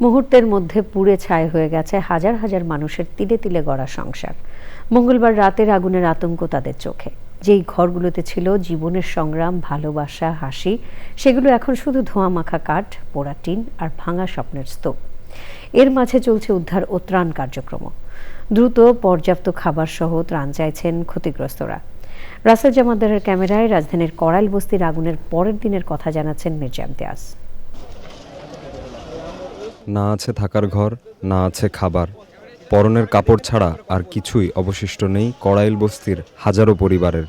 মুহূর্তের মধ্যে পুড়ে ছাই হয়ে গেছে হাজার হাজার মানুষের তিলে তিলে গড়া সংসার। মঙ্গলবার রাতের আগুনের আতঙ্ক তাদের চোখে। যেই ঘরগুলোতে ছিল জীবনের সংগ্রাম, ভালোবাসা, হাসি, সেগুলো এখন শুধু ধোঁয়া মাখা কাঠ, পোড়া টিন আর ভাঙা স্বপ্নের স্তূপ। এর মাঝে চলছে উদ্ধার ও ত্রাণ কার্যক্রম। দ্রুত পর্যাপ্ত খাবার সহ ত্রাণ চাইছেন ক্ষতিগ্রস্তরা। রাসেল জামাদারের ক্যামেরায় রাজধানীর করাইল বস্তির আগুনের পরের দিনের কথা জানাচ্ছেন মির্জা ইমতিয়াজ। না আছে থাকার ঘর, না আছে খাবার। পরনের কাপড় ছাড়া আর কিছুই অবশিষ্ট নেই কড়াইল বস্তির হাজারো পরিবারের।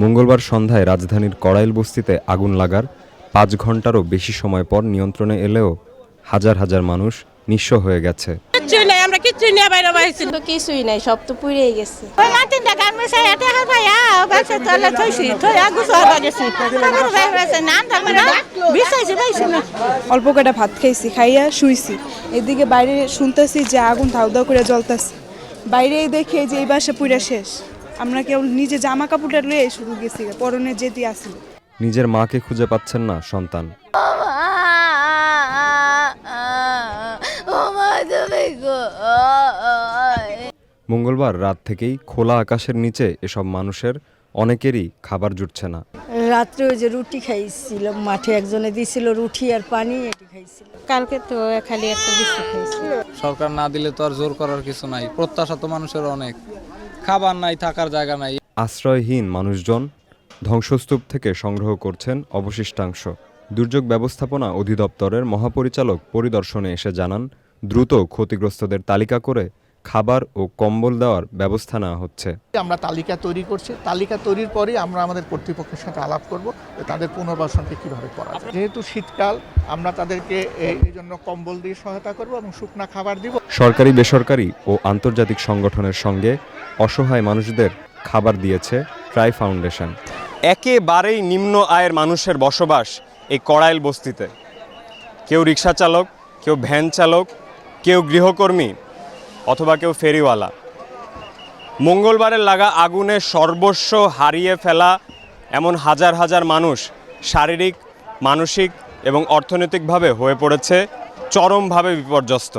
মঙ্গলবার সন্ধ্যায় রাজধানীর কড়াইল বস্তিতে আগুন লাগার পাঁচ ঘন্টারও বেশি সময় পর নিয়ন্ত্রণে এলেও হাজার হাজার মানুষ নিঃস্ব হয়ে গেছে। কিচ্ছুই নাই আমরা কিচ্ছুই নিয়ে বাইরে বাইছি তো কিছুই নাই সব তো পুড়েই গেছে। ওই মাটিন টাকা আমি সেই এতে হার ভাইয়া তলে থইছি থই আগু সহবা গেছি। আমার ভাই বিছাইছি বাইছি না অল্প কটা ভাত খাইছি খাইয়া শুইছি। এদিকে বাইরে শুনতেছি যে আগুন ধাউ ধাউ করে জ্বলতেছে। বাইরে দেখে যে এই বাসা পুরা শেষ। আমরা কেউ নিজে জামা কাপড়টা লয়ে শুরু গেছি পরনে যেতে আসি নিজের মাকে খুঁজে পাচ্ছেন না সন্তান। মঙ্গলবার রাত থেকেই খোলা আকাশের নিচে এসব মানুষের অনেকেরই খাবার জুটছে না। রাত্রে ওই যে রুটি খাইছিলাম মাঠে একজনে দিছিল রুটি আর পানি এটি খাইছিল। কালকে তো খালি একটা বিস্কুট খাইছি সরকার না দিলে তো আর জোর করার কিছু নাই প্রত্যাশা তো মানুষের অনেক। খাবার নাই থাকার জায়গা নাই। আশ্রয়হীন মানুষজন ধ্বংসস্তূপ থেকে সংগ্রহ করছেন অবশিষ্টাংশ। দুর্যোগ ব্যবস্থাপনা অধিদপ্তরের মহাপরিচালক পরিদর্শনে এসে জানান দ্রুত ক্ষতিগ্রস্তদের তালিকা করে খাবার ও কম্বল দেওয়ার ব্যবস্থা নেওয়া হচ্ছে। আমরা তালিকা তৈরি করছি। তালিকা তৈরির পরেই আমরা আমাদের কর্তৃপক্ষের সাথে আলাপ করব তাদের পুনর্বাসনকে কীভাবে করা যেহেতু শীতকাল আমরা তাদেরকে এই এই জন্য কম্বল দিয়ে সহায়তা করব এবং শুকনা খাবার দিব। সরকারি বেসরকারি ও আন্তর্জাতিক সংগঠনের সঙ্গে অসহায় মানুষদের খাবার দিয়েছে ট্রাই ফাউন্ডেশন। একেবারেই নিম্ন আয়ের মানুষের বসবাস এই কড়াইল বস্তিতে। কেউ রিক্সা চালক কেউ ভ্যান চালক কেউ গৃহকর্মী অথবা কেউ ফেরিওয়ালা। মঙ্গলবারের লাগা আগুনে সর্বস্ব হারিয়ে ফেলা এমন হাজার হাজার মানুষ শারীরিক, মানসিক এবং অর্থনৈতিকভাবে হয়ে পড়েছে, চরমভাবে বিপর্যস্ত।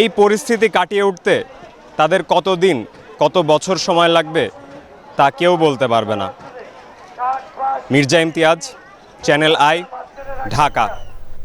এই পরিস্থিতি কাটিয়ে উঠতে তাদের কত দিন কত বছর সময় লাগবে তা কেউ বলতে পারবে না। Mirza Imtiaz, channel I, Dhaka.